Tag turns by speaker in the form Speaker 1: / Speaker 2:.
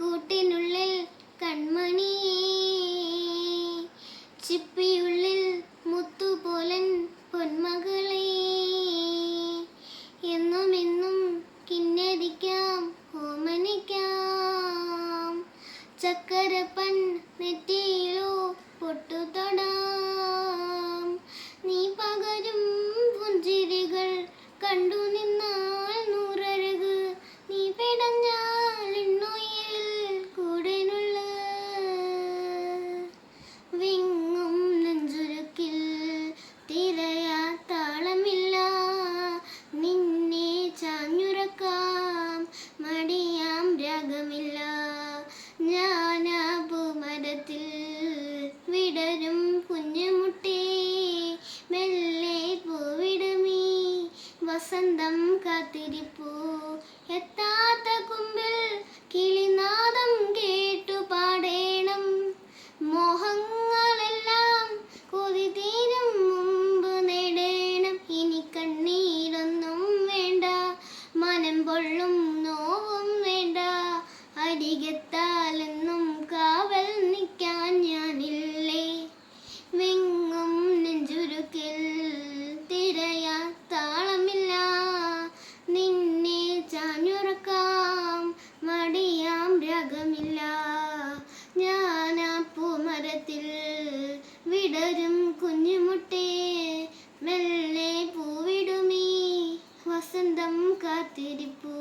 Speaker 1: കൂട്ടിനുള്ളിൽ കൺമണി. ചിപ്പിയുള്ളിൽ മുത്തുപോലൻ പൊന്മകളെ. എന്നും എന്നും കിന്നരിക്കാം ഓമനിക്കാം ചക്കരപ്പൻ നെറ്റിയിലോ പൊട്ടുതൊടാം. നീ പകരും പുഞ്ചിരികൾ കണ്ടു വസന്തം കാത്തിരിപ്പൂ എത്താത്ത കുമ്പിൽ കിളിനാദം കേട്ടു പാടേണം. മോഹങ്ങളെല്ലാം കൊതി തീരും മുമ്പ് നേടേണം. ഇനി കണ്ണീരൊന്നും വേണ്ട മനം പൊള്ളും നോവും വേണ്ട. അരികത്താലെന്നും വസന്തം കാത്തിരിപ്പൂ.